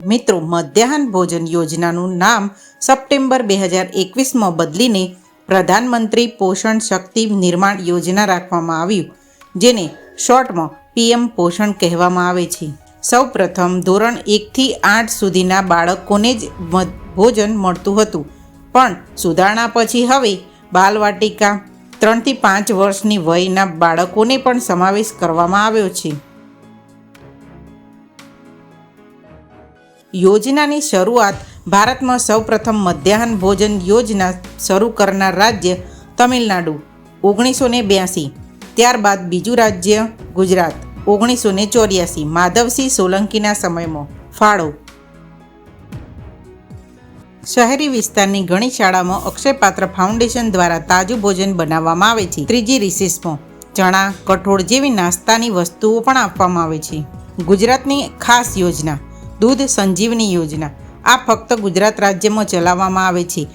મિત્રો, મધ્યાહન ભોજન યોજનાનું નામ સપ્ટેમ્બર બે હજાર એકવીસમાં બદલીને પ્રધાનમંત્રી પોષણ શક્તિ નિર્માણ યોજના રાખવામાં આવ્યું, જેને શોર્ટમાં પીએમ પોષણ કહેવામાં આવે છે. સૌપ્રથમ ધોરણ એકથી આઠ સુધીના બાળકોને જ ભોજન મળતું હતું. પણ સુધારણા પછી હવે બાલવાટિકા ત્રણથી પાંચ વર્ષની વયના બાળકોને પણ સમાવેશ કરવામાં આવ્યો છે. યોજનાની શરૂઆત ભારતમાં સૌપ્રથમ મધ્યાહન ભોજન યોજના શરૂ કરનાર રાજ્ય તમિલનાડુ ઓગણીસો ને બ્યાસી ત્યારબાદ બીજું રાજ્ય ગુજરાત ઓગણીસો ને ચોર્યાસી માધવસિંહ સોલંકીના સમયમાં ફાળો. શહેરી વિસ્તારની ઘણી શાળામાં અક્ષયપાત્ર ફાઉન્ડેશન દ્વારા તાજું ભોજન બનાવવામાં આવે છે. ત્રીજી રિસેસમાં ચણા, કઠોળ જેવી નાસ્તાની વસ્તુઓ પણ આપવામાં આવે છે. ગુજરાતની ખાસ યોજના દૂધ સંજીવની યોજના. આ ફક્ત ગુજરાત રાજ્યમાં ચલાવવામાં આવે છે.